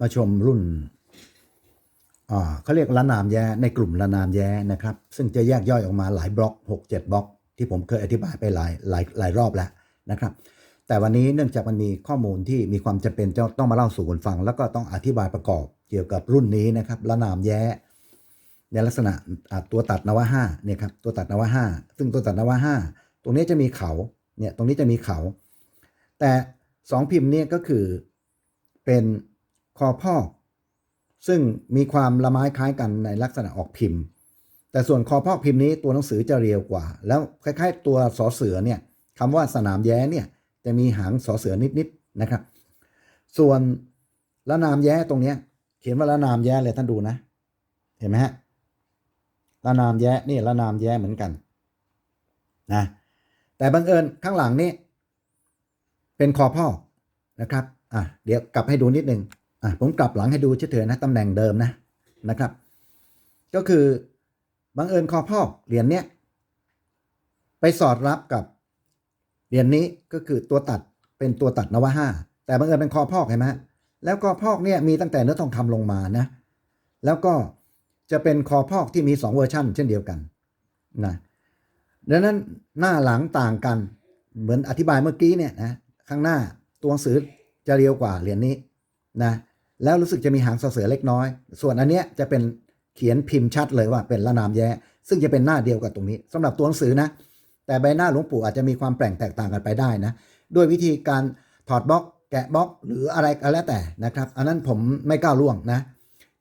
มาชมรุ่นเขาเรียกละนามแย้ในกลุ่มละนามแย้นะครับ ซึ่งจะแยกย่อยออกมาหลายบล็อก 6 7 บล็อก ที่ผมเคยอธิบายไปหลายหลายหลายรอบแล้วนะครับ แต่วันนี้เนื่องจากมันมีข้อมูลที่มีความจำเป็นจะต้องมาเล่าสู่กันฟัง แล้วก็ต้องอธิบายประกอบเกี่ยวกับรุ่นนี้นะครับละนามแย้ในลักษณะตัวตัดนวห้าเนี่ยครับตัวตัดนวห้าซึ่งตัวตัดนวห้าตรงนี้จะมีเขาเนี่ยตรงนี้จะมีเขา แต่สองพิมพ์เนี่ยก็คือเป็น คอพอกซึ่งมีความละไม้คล้ายกันในลักษณะออกพิมพ์ แต่ส่วนคอพอกพิมพ์นี้ตัวหนังสือจะเรียวกว่า แล้วคล้ายๆ ตัวสอเสือเนี่ยคำว่าสนามแย้เนี่ยจะมีหางสอเสือนิดๆนะครับ ส่วนละนามแย้ตรงเนี้ย เขียนว่าละนามแย้เลยท่านดูนะ เห็นไหมฮะละนามแย้นี่ละนามแย้เหมือนกันนะแต่บังเอิญข้างหลังนี่เป็นคอพ่อกนะครับ อะ เดี๋ยวกลับให้ดูนิดนึง อะผมกลับหลังให้ดูเฉยๆนะตำแหน่งเดิมนะนะครับ ก็คือบังเอิญคอพอกเหรียญเนี้ยไปสอดรับกับเหรียญนี้ก็คือตัวตัดเป็นตัวตัดนวห้าแต่บังเอิญเป็นคอพอกเห็นไหมแล้วคอพอกเนี่ยมีตั้งแต่เนื้อทองคำลงมานะ แล้วก็จะเป็นคอพอกที่มี 2 เวอร์ชันเช่นเดียวกันนะดังนั้นหน้าหลังต่างกันเหมือนอธิบายเมื่อกี้เนี่ยนะข้างหน้าตัวหนังสือจะเรียวกว่าเหรียญนี้นะ แล้วรู้สึกจะมีหางสเสือเล็กน้อย ส่วนอันเนี้ยจะเป็นเขียนพิมพ์ชัดเลยว่าเป็นละนามแย้ ซึ่งจะเป็นหน้าเดียวกับตรงนี้สำหรับตัวหนังสือนะ แต่ใบหน้าหลวงปู่อาจจะมีความแปลงแตกต่างกันไปได้นะ ด้วยวิธีการถอดบล็อก แกะบล็อก หรืออะไรก็แล้วแต่นะครับ อันนั้นผมไม่ก้าวล่วงนะ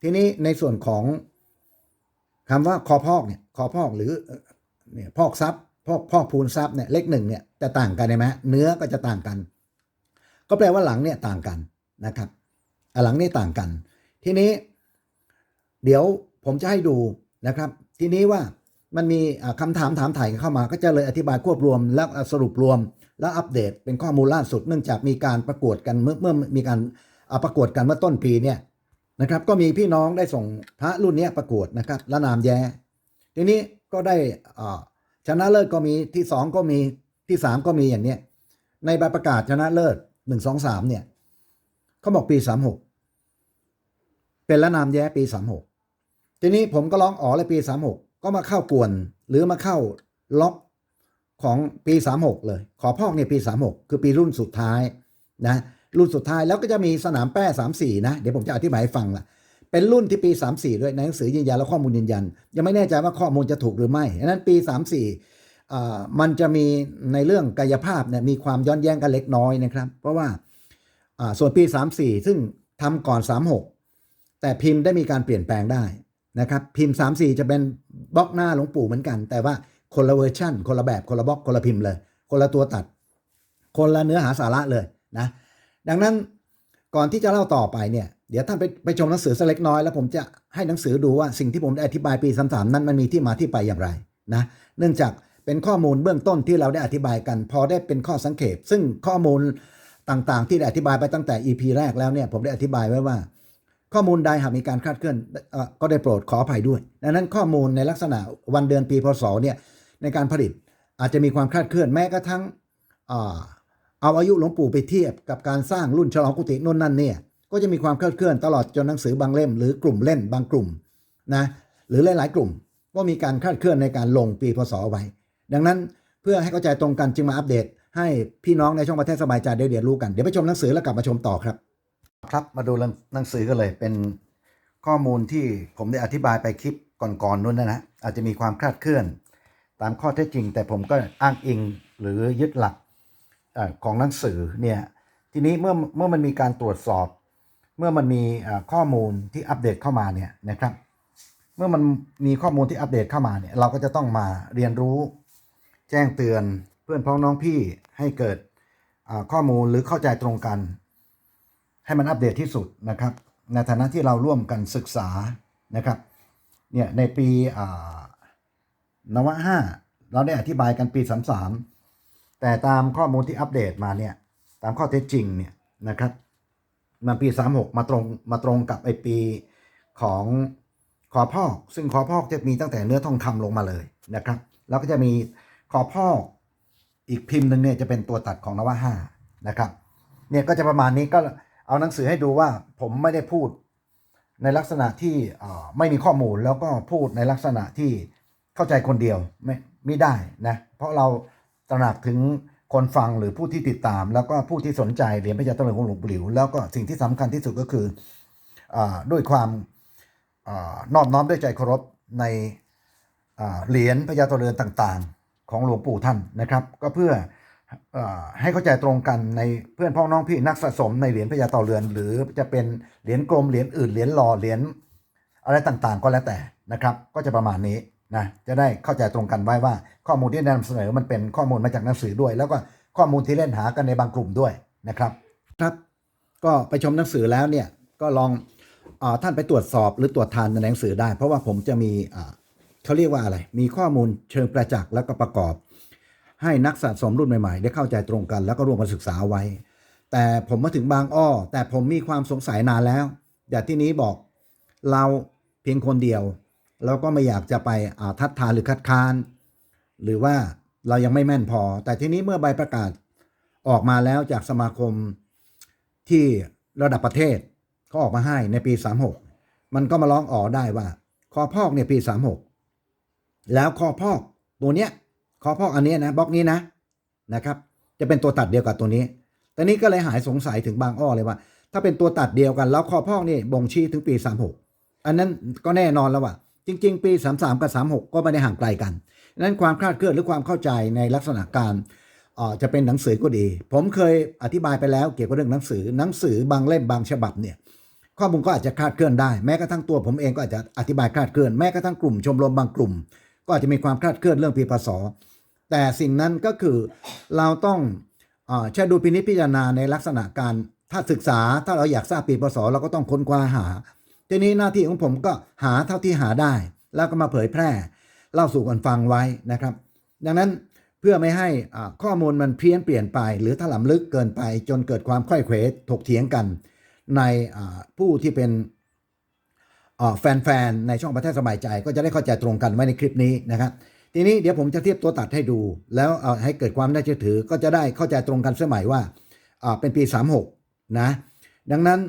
ทีนี้ในส่วนของคำว่าคอพอกเนี่ยคอพอกหรือเอ่อเนี่ยพอกซับพอกพอกพูนซับเนี่ยเลขหนึ่งเนี่ยจะต่างกันใช่ไหมเนื้อก็จะต่างกัน ก็แปลว่าหลังเนี่ยต่างกันนะครับ หลังนี่ต่างกัน ทีนี้ เดี๋ยวผมจะให้ดูนะครับ ทีนี้ว่ามันมีอ่าคำถามถามถ่ายกันเข้ามา ก็จะเลยอธิบายควบรวม แล้วสรุปรวม แล้วอัปเดตเป็นข้อมูลล่าสุด เนื่องจากมีการประกวดกันเมื่อเมื่อมีการประกวดกันเมื่อต้นปีเนี่ยนะครับ ก็มีพี่น้องได้ส่งพระรุ่นนี้ประกวดนะครับและนามแย้ทีนี้ก็ได้อ่าชนะเลิศก็มีที่สองก็มีที่สามก็มีอย่างเนี้ยในใบประกาศชนะเลิศหนึ่งสองสามเนี่ยเขาบอกปีสามหก เป็นละนามแย้ปีสามหกทีนี้ผมก็ร้องอ๋อเลยปีสามหกก็มาเข้ากวน หรือมาเข้าล็อกของปีสามหกเลย ขอพอกเนี่ยปีสามหกคือปีรุ่นสุดท้ายนะรุ่นสุดท้ายแล้วก็จะมีสนามแป้สามสี่นะ เดี๋ยวผมจะอธิบายให้ฟังละเป็นรุ่นที่ปี 34 ด้วยในหนังสือยืนยันและข้อมูลยืนยัน ยังไม่แน่ใจว่าข้อมูลจะถูกหรือไม่ดังนั้นปี 34อ่ามันจะมีในเรื่องกายภาพเนี่ยมีความย้อนแย้งกันเล็กน้อยนะครับ เพราะว่าอ่าส่วนปี 34 ซึ่งทำก่อน 36 แต่พิมพ์ได้มีการเปลี่ยนแปลงได้นะครับพิมพ์ 34 จะเป็นบล็อกหน้าหลวงปู่เหมือนกัน แต่ว่าคนละเวอร์ชันคนละแบบคนละบล็อกคนละพิมพ์เลย คนละตัวตัด คนละเนื้อหาสาระเลยนะดังนั้นก่อนที่จะเล่าต่อไปเนี่ยเดี๋ยวท่านไปไปชมหนังสือสักเล็กน้อยแล้วผมจะให้หนังสือดูว่าสิ่งที่ผมได้อธิบายปีสามนั้นมันมีที่มาที่ไปอย่างไรนะเนื่องจากเป็นข้อมูลเบื้องต้นที่เราได้อธิบายกัน พอได้เป็นข้อสังเกต ซึ่งข้อมูลต่างๆ ที่ได้อธิบายไปตั้งแต่ EP แรกแล้วเนี่ยผมได้อธิบายไว้ว่า ข้อมูลใดหากมีการคลาดเคลื่อนก็ได้โปรดขออภัยด้วย ดังนั้นข้อมูลในลักษณะวันเดือนปีพศเนี่ยในการผลิตอาจจะมีความคลาดเคลื่อนแม้กระทั่งเอาอายุหลวงปู่ไปเทียบกับการสร้างรุ่นฉลองกุฏินู่นนั่นเนี่ยก็จะมีความคลื่อนเคลื่อนตลอดจนหนังสือบางเล่ม หรือกลุ่มเล่นบางกลุ่มนะหรือหลาย ๆ กลุ่ม ก็มีการคลาดเคลื่อนในการลงปีพศไว้ ดังนั้นเพื่อให้เข้าใจตรงกันจึงมาอัปเดต ให้พี่น้องในช่องประเทศสบายใจได้เรียนรู้กันเดี๋ยวไปชมหนังสือแล้วกลับมาชมต่อครับ ครับมาดูหนังสือกันเลยเป็นข้อมูลที่ผมได้อธิบายไปคลิปก่อนๆนู้นนะนะอาจจะมีความคลาดเคลื่อน ตามข้อเท็จจริง แต่ผมก็อ้างอิงหรือยึดหลักอของหนังสือเนี่ยทีนี้เมื่อเมื่อมันมีการตรวจสอบ เมื่อมันมีข้อมูลที่อัปเดตเข้ามาเนี่ยนะครับ เมื่อมันมีข้อมูลที่อัปเดตเข้ามาเนี่ยเราก็จะต้องมาเรียนรู้ แจ้งเตือนเพื่อนพ้องน้องพี่ให้เกิดข้อมูลหรือเข้าใจตรงกัน ให้มันอัปเดตที่สุดนะครับ ในฐานะที่เราร่วมกันศึกษานะครับเนี่ยในปีอ่านวห้าเราได้อธิบายกันปีสามสามแต่ตามข้อมูลที่อัปเดตมาเนี่ยตามข้อเท็จจริงเนี่ยนะครับมันปี 36 มาตรงมาตรงกับไอปีของคอพอก ซึ่งคอพอกจะมีตั้งแต่เนื้อทองคำลงมาเลยนะครับ แล้วก็จะมีคอพอกอีกพิมพ์หนึ่งเนี่ยจะเป็นตัวตัดของนวห้านะครับเนี่ยก็จะประมาณนี้ก็ เอาหนังสือให้ดูว่าผมไม่ได้พูดในลักษณะที่ไม่มีข้อมูลแล้วก็พูดในลักษณะที่เข้าใจคนเดียวไม่ไม่ได้นะเพราะเราตระหนักถึงคนฟังหรือผู้ที่ติดตาม แล้วก็ผู้ที่สนใจเหรียญพระยาตะเลิงของหลวงปู่หลิว แล้วก็สิ่งที่สำคัญที่สุดก็คืออด้วยความอนอบน้อมด้วยใจเคารพในเหรียญพญาตะเรือนต่าง ๆ ของหลวงปู่ท่านนะครับ ก็เพื่อ ให้เข้าใจตรงกันในเพื่อนพ้องน้องพี่นักสะสมในเหรียญพญาตะเรือน หรือจะเป็นเหรียญกลมเหรียญอื่นเหรียญหล่อเหรียญอะไรต่างๆ ก็แล้วแต่นะครับ ก็จะประมาณนี้นะจะได้เข้าใจตรงกันไว้ว่าข้อมูลที่นำเสนอมันเป็นข้อมูลมาจากหนังสือด้วย แล้วก็ข้อมูลที่เล่นหากันในบางกลุ่มด้วยนะครับครับ ก็ไปชมหนังสือแล้วเนี่ยก็ลองอท่านไปตรวจสอบหรือตรวจทานในหนังสือได้ เพราะว่าผมจะมีเขาเรียกว่าอะไร มีข้อมูลเชิงประจักษ์แล้วก็ประกอบ ให้นักสะสมรุ่นใหม่ๆ ได้เข้าใจตรงกัน แล้วก็ร่วมกันศึกษาไว้ แต่ผมมาถึงบางอ้อ แต่ผมมีความสงสัยนานแล้วอย่างที่นี้บอกเราเพียงคนเดียวเราก็ไม่อยากจะไปอาทัดทานหรือคัดค้าน หรือว่าเรายังไม่แม่นพอ แต่ทีนี้เมื่อใบประกาศออกมาแล้วจากสมาคมที่ระดับประเทศเขาออกมาให้ในปี 36 มันก็มาร้องอ๋อได้ว่าคอพอกเนี่ยปี 36 แล้วคอพอกตัวเนี้ย คอพอกอันนี้นะบล็อกนี้นะนะครับ จะเป็นตัวตัดเดียวกับตัวนี้แต่นี้ก็เลยหายสงสัยถึงบางอ้อเลยว่า ถ้าเป็นตัวตัดเดียวกัน แล้วคอพอกนี่บ่งชี้ถึงปี 36 อันนั้นก็แน่นอนแล้วว่า จริง ๆ ปี 33 กับ 36 ก็ไม่ได้ห่างไกลกันดังนั้นความคลาดเคลื่อนหรือความเข้าใจในลักษณะการอ่อจะเป็นหนังสือก็ดี ผมเคยอธิบายไปแล้วเกี่ยวกับเรื่องหนังสือ หนังสือบางเล่มบางฉบับเนี่ยข้อมูลก็อาจจะคลาดเคลื่อนได้ แม้กระทั่งตัวผมเองก็อาจจะอธิบายคลาดเคลื่อน แม้กระทั่งกลุ่มชมรมบางกลุ่ม ก็อาจจะมีความคลาดเคลื่อนเรื่องปีพศแต่สิ่งนั้นก็คือเราต้องอใช้ดูพินิจพิจารณาในลักษณะการถ้าศึกษาถ้าเราอยากทราบปีพศเราก็ต้องค้นคว้าหา ทีนี้หน้าที่ของผมก็หาเท่าที่หาได้ แล้วก็มาเผยแพร่เล่าสู่กันฟังไว้นะครับ ดังนั้นเพื่อไม่ให้ข้อมูลมันเพี้ยนเปลี่ยนไป หรือถลำลึกเกินไปจนเกิดความค่อยเขวถกเถียงกัน ในผู้ที่เป็น แฟนๆในช่องประเทศสบายใจ ก็จะได้เข้าใจตรงกันไว้ในคลิปนี้นะครับทีนี้เดี๋ยวผมจะเทียบตัวตัดให้ดู แล้วเอาให้เกิดความน่าเชื่อถือก็จะได้เข้าใจตรงกันเสมัยว่าอ่าเป็นปี 36 นะ ดังนั้น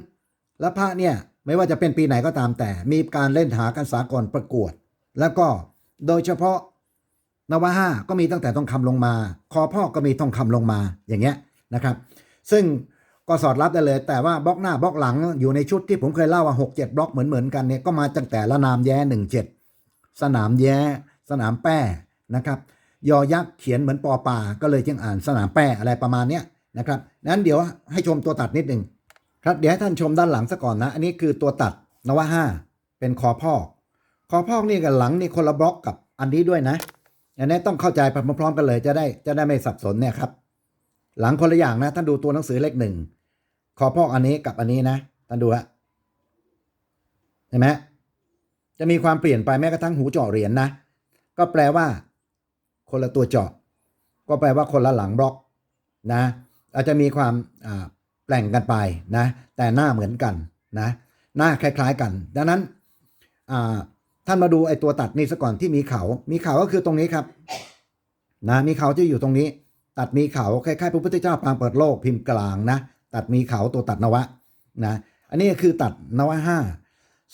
ล้วพระเนี่ยไม่ว่าจะเป็นปีไหนก็ตามแต่ มีการเล่นหากันสากลประกวด แล้วก็โดยเฉพาะนวห้าก็มีตั้งแต่ทองคำลงมา คอพ่อก็มีทองคำลงมาอย่างเงี้ยนะครับ ซึ่ง ก็สอดรับได้เลย แต่ว่าบล็อกหน้าบล็อกหลังอยู่ในชุดที่ผมเคยเล่าว่า6 7บล็อกเหมือนเหมือนๆกันเนี่ยก็มาตั้งแต่ละนามแย้17สนามแย้สนามแป้นะครับยอยักษ์เขียนเหมือนปอป่าก็เลยจึงอ่านสนามแป้อะไรประมาณเนี้ยนะครับนั้นเดี๋ยวให้ชมตัวตัดนิดหนึ่งครับเดี๋ยวให้ท่านชมด้านหลังซะก่อนนะ อันนี้คือตัวตัดนวห้าเป็นคอพอกคอพอกนี่กับหลังนี่คนละบล็อกกับอันนี้ด้วยนะอันนี้ต้องเข้าใจไปพร้อมๆกันเลยจะได้จะได้ไม่สับสนเนี่ยครับ หลังคนละอย่างนะท่านดูตัวหนังสือเลขหนึ่งคอพอกอันนี้กับอันนี้นะท่านดูฮะเห็นไหมจะมีความเปลี่ยนไปแม้กระทั่งหูเจาะเหรียญนะก็แปลว่า คนละตัวเจาะ ก็แปลว่าคนละหลังบล็อกนะ อาจจะมีความแปลงกันไปนะ แต่หน้าเหมือนกันนะ หน้าคล้ายๆกัน ดังนั้นท่านมาดูไอ้ตัวตัดนี่ซะก่อนที่มีเขา มีเขาก็คือตรงนี้ครับ นะ มีเขาที่อยู่ตรงนี้ ตัดมีเขาคล้ายๆพระพุทธเจ้าปางเปิดโลกพิมพ์กลางนะ ตัดมีเขาตัวตัดนวะนะอันนี้คือตัดนวะห้า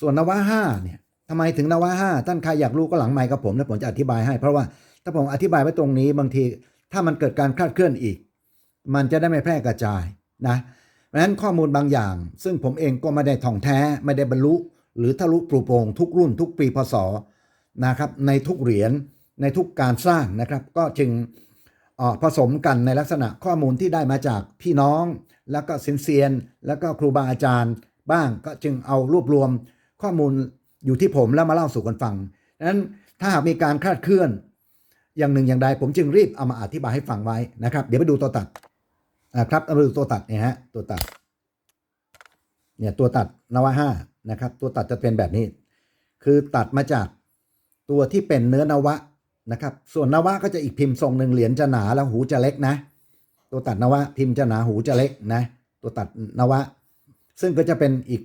ส่วนนวะห้าเนี่ยทำไมถึงนวะห้าท่านใครอยากรู้ก็หลังไมค์กับผมแล้วผมจะอธิบายให้ เพราะว่าถ้าผมอธิบายไว้ตรงนี้บางทีถ้ามันเกิดการคลาดเคลื่อนอีก มันจะได้ไม่แพร่กระจายนะเพราะฉะนั้นข้อมูลบางอย่าง ซึ่งผมเองก็ไม่ได้ท่องแท้ไม่ได้บรรลุ หรือทะลุปลุโปร่งทุกรุ่นทุกปีพศนะครับในทุกเหรียญในทุกการสร้างนะครับ ก็จึง ผสมกันในลักษณะข้อมูลที่ได้มาจากพี่น้อง แล้วก็ซินเซียน แล้วก็ครูบาอาจารย์ บ้างก็จึงเอารวบรวมข้อมูลอยู่ที่ผมแล้วมาเล่าสู่กันฟังดังนั้นถ้าหากมีการคลาดเคลื่อน อย่างหนึ่งอย่างใดผมจึงรีบเอามาอธิบายให้ฟังไว้นะครับ เดี๋ยวไปดูตัวตัดอ่าครับเอามาดูตัวตัดเนี่ยฮะตัวตัดเนี่ยตัวตัดนวะห้านะครับ ตัวตัดจะเป็นแบบนี้ คือตัดมาจากตัวที่เป็นเนื้อนวะ นะครับ ส่วนนวะก็จะอีกพิมพ์ทรงหนึ่งเหรียญจะหนาแล้วหูจะเล็กนะ ตัวตัดนวะพิมพ์จะหนาหูจะเล็กนะ ตัวตัดนวะ ซึ่งก็จะเป็นอีก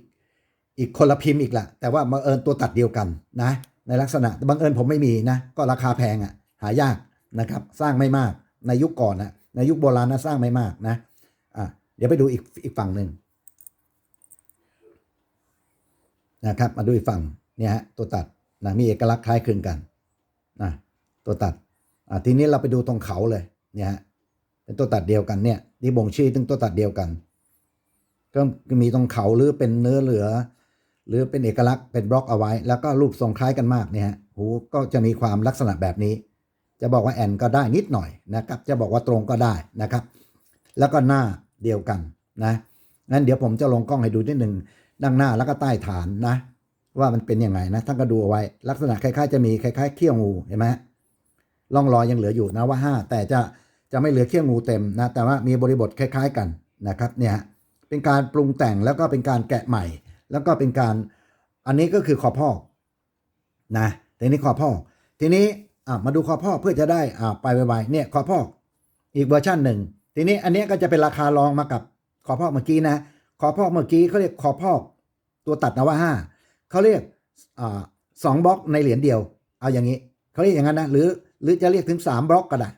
อีกคนละพิมพ์อีกละแต่ว่าบังเอิญตัวตัดเดียวกันนะ ในลักษณะบังเอิญผมไม่มีนะ ก็ราคาแพงอะ่ะ หายากนะครับ สร้างไม่มากในยุคก่อนนะในยุคโบราณนะสร้างไม่มากนะอะเดี๋ยวไปดูอีกอีกฝั่งหนึ่งนะครับ มาดูอีกฝั่งเนี่ยฮะตัวตัดนะมีเอกลักษณ์คล้ายคลึงกันนะ ตัวตัดอะทีนี้เราไปดูตรงเขาเลยเนี่ยฮะเป็นตัวตัดเดียวกันเนี่ยที่บ่งชี้ถึงตัวตัดเดียวกัน ก็มีตรงเขาหรือเป็นเนื้อเหลือ หรือเป็นเอกลักษณ์เป็นบล็อกเอาไว้ แล้วก็รูปทรงคล้ายกันมากเนี่ยฮะหูก็จะมีความลักษณะแบบนี้ จะบอกว่าแอนก็ได้นิดหน่อยนะครับ จะบอกว่าตรงก็ได้นะครับ แล้วก็หน้าเดียวกันนะงั้นเดี๋ยวผมจะลงกล้องให้ดูนิดหนึ่งดังหน้าแล้วก็ใต้ฐานนะ ว่ามันเป็นยังไงนะท่านก็ดูเอาไว้ ลักษณะคล้ายๆ จะมีคล้ายๆเขี้ยวงูเห็นไหม ร่องรอยยังเหลืออยู่นะว่าห้าแต่จะจะไม่เหลือเขี้ยวงูเต็มนะแต่ว่ามีบริบทคล้าย ๆกันนะครับเนี่ยเป็นการปรุงแต่งแล้วก็เป็นการแกะใหม่ แล้วก็เป็นการอันนี้ก็คือคอพ่อนะทีนี้คอพ่อทีนี้มาดูคอพ่อเพื่อจะได้อ่าไปไวๆเนี่ยคอพ่ออีกเวอร์ชันหนึ่งทีนี้อันนี้ก็จะเป็นราคารองมากับคอพ่อเมื่อกี้นะคอพ่อเมื่อกี้เขาเรียกคอพ่อตัวตัดนะว่าห้าเขาเรียกอสองบล็อกในเหรียญเดียว เอาอย่างนี้เขาเรียกอย่างนั้นนะหรือ หรือจะเรียกถึงสามบล็อกก็ได้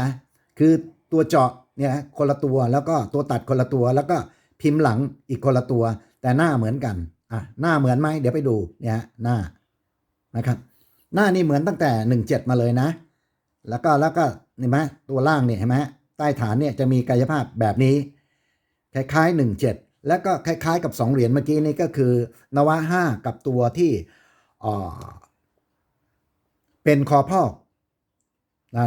นะคือตัวเจาะเนี่ยคนละตัวแล้วก็ตัวตัดคนละตัวแล้วก็พิมพ์หลังอีกคนละตัว แต่หน้าเหมือนกันอะหน้าเหมือนไหมเดี๋ยวไปดูเนี่ยหน้านะครับหน้านี่เหมือนตั้งแต่หนึ่งเจ็ดมาเลยนะ แล้วก็แล้วก็เห็นไหมตัวล่างเนี่ยเห็นไหมใต้ฐานเนี่ยจะมีกายภาพแบบนี้ คล้ายๆหนึ่งเจ็ดแล้วก็คล้ายๆ กับสองเหรียญเมื่อกี้นี้ก็คือนวะห้ากับตัวที่เป็นคอพอกอ่า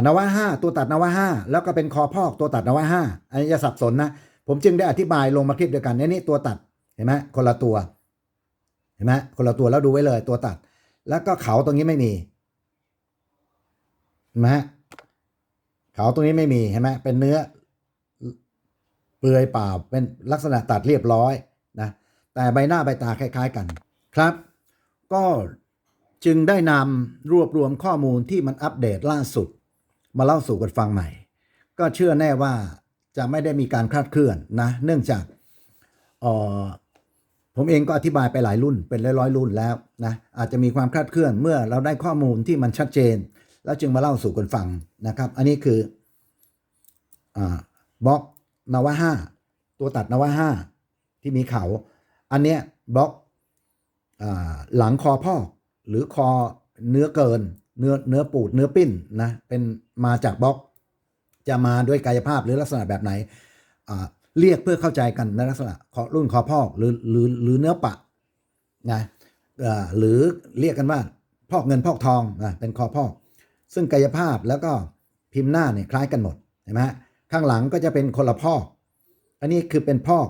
นวะห้าตัวตัดนวะห้าแล้วก็เป็นคอพอกตัวตัดนวะห้าอันนี้จะสับสนนะ ผมจึงได้อธิบายลงมาคลิปเดียวกันนี่นี่ตัวตัดเห็นไหมคนละตัว เห็นไหมคนละตัวแล้วดูไว้เลย ตัวตัด แล้วก็เขาตรงนี้ไม่มีเห็นไหมเขาตรงนี้ไม่มีเห็นไหมเป็นเนื้อ เปลือยเปล่าเป็นลักษณะตัดเรียบร้อยนะแต่ใบหน้าใบตาคล้าย ๆ กันครับ ก็จึงได้นำรวบรวมข้อมูลที่มันอัปเดตล่าสุด มาเล่าสู่กันฟังใหม่ ก็เชื่อแน่ว่าจะไม่ได้มีการคลาดเคลื่อนนะ เนื่องจากออผมเองก็อธิบายไปหลายรุ่นเป็นร้อยๆรุ่นแล้วนะอาจจะมีความคลาดเคลื่อนเมื่อเราได้ข้อมูลที่มันชัดเจน แล้วจึงมาเล่าสู่กันฟังนะครับ อันนี้คืออบล็อกนวห้าตัวตัดนวห้าที่มีเขา อันเนี้ยบล็อกอหลังคอพ่อหรือคอเนื้อเกิน เนื้อเนื้อปูดเนื้อปิ้นนะเป็นมาจากบล็อก จะมาด้วยกายภาพหรือลักษณะแบบไหนเรียกเพื่อเข้าใจกันในลักษณะคอรุ่นคอพอกหรือหรือหรือเนื้อปะนะหรือเรียกกันว่าพอกเงินพอกทองนะเป็นคอพอก ซึ่งกายภาพแล้วก็พิมพ์หน้าเนี่ยคล้ายกันหมดเห็นไหมข้างหลังก็จะเป็นคนละพอก อันนี้คือเป็นพอก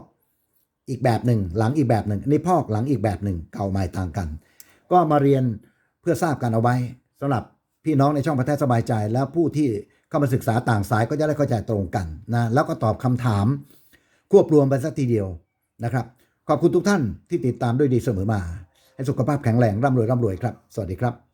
อีกแบบหนึ่งหลังอีกแบบหนึ่งอันนี้พอกหลังอีกแบบหนึ่งเก่าใหม่ต่างกัน ก็มาเรียนเพื่อทราบกันเอาไว้ สำหรับพี่น้องในช่องประเทศสบายใจ แล้วผู้ที่เข้ามาศึกษาต่างสายก็จะได้เข้าใจตรงกันนะแล้วก็ตอบคำถาม ควบรวมไปสักทีเดียวนะครับ ขอบคุณทุกท่านที่ติดตามด้วยดีเสมอมา ให้สุขภาพแข็งแรงร่ำรวยร่ำรวยครับ สวัสดีครับ